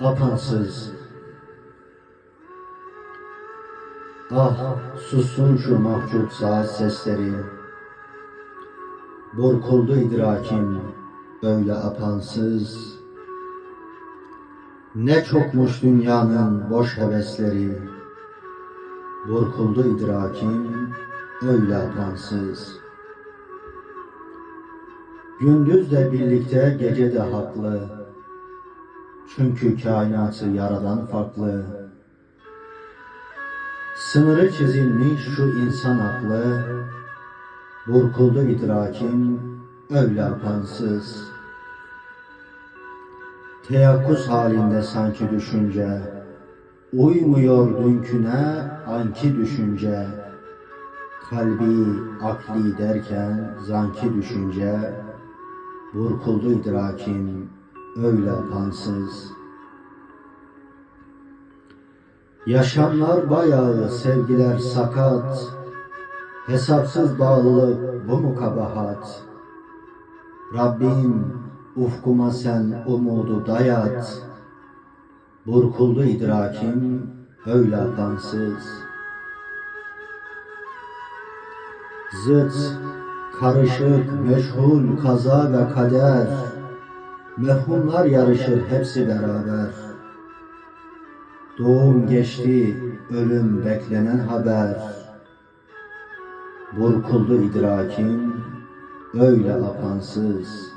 apansız. Ah sussun şu mahcup saat sesleri. Burkuldu idrakim öyle apansız. Ne çokmuş dünyanın boş hevesleri. Burkuldu idrakim öyle apansız. Gündüz de birlikte gece de haklı. Çünkü kainatı yaradan farklı. Sınırı çizilmiş şu insan aklı. Burkuldu idrakim öyle apansız. Teyakkuz halinde sanki düşünce. Uymuyor dünküne anki düşünce. Kalbi akli derken zanki düşünce. Burkuldu idrakim öyle pansız. Yaşamlar bayağı sevgiler sakat. Hesapsız bağlılık bu mu kabahat? Rabbim ufkuma sen umudu dayat. Burkuldu idrakim öyle pansız. Zıt, karışık, meşhul, kaza ve kader. Mefhumlar yarışır hepsi beraber. Doğum geçti, ölüm beklenen haber. Burkuldu idrakim, öyle apansız.